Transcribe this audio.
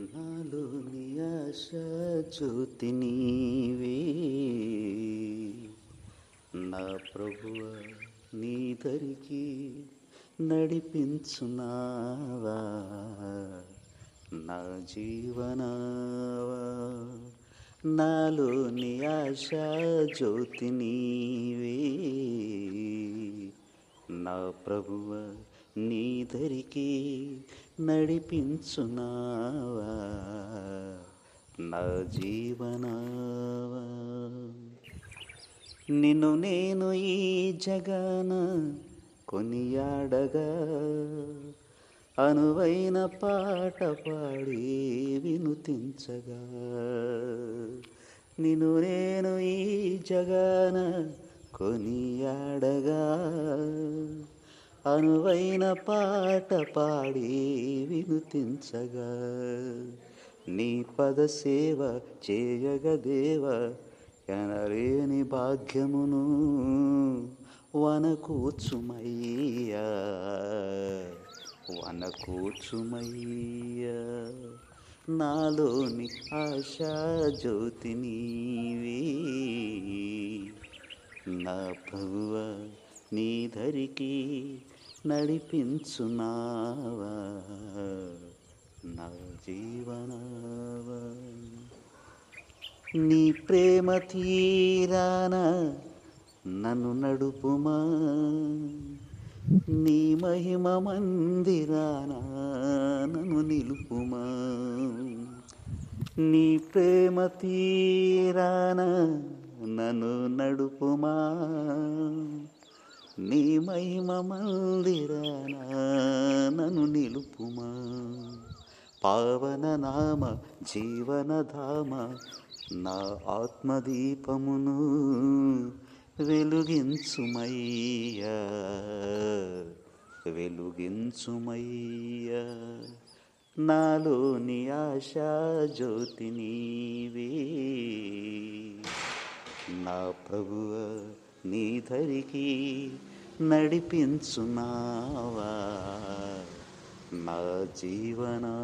నాలోని ఆశ జ్యోతి నీవే. నా ప్రభువ నీ దరికి నడిపించునావా. నా జీవనావా. నాలోని ఆశ జ్యోతి నీవే. నా ప్రభువ నీదరికి నడిపించునావా? నా జీవనావా? నిన్ను నేను ఈ జగాన కొనియాడగా అనువైన పాట పాడి వినుతించగా. నిన్ను నేను ఈ జగాన కొనియాడగా అనువైన పాట పాడి వినుతించగా. నీ పద సేవ చేయగదేవ ఎనలేని భాగ్యమును వనకూచుమయ్యా వనకూచుమయ్యా నాలోని ఆశా జ్యోతి నీవే. నా భగవ నీ ధరికి నడిపించున్నావా నా జీవనావా. నీ ప్రేమ తీరాన నన్ను నడుపుమా? నీ మహిమ మందిరాన నన్ను నిలుపుమా? నీ ప్రేమ తీరాన నన్ను నడుపుమా? నీ మహిమ మందిరాన నన్ను నిలుపుమా. పావన నామ జీవనధామ నా ఆత్మదీపమును వెలుగించుమయ్యా. వెలుగించుమయ్యా. నాలోని ఆశా జ్యోతి నీవే. నా ప్రభువ నీ ధరికి నడిపించున్నావా నా జీవనావా?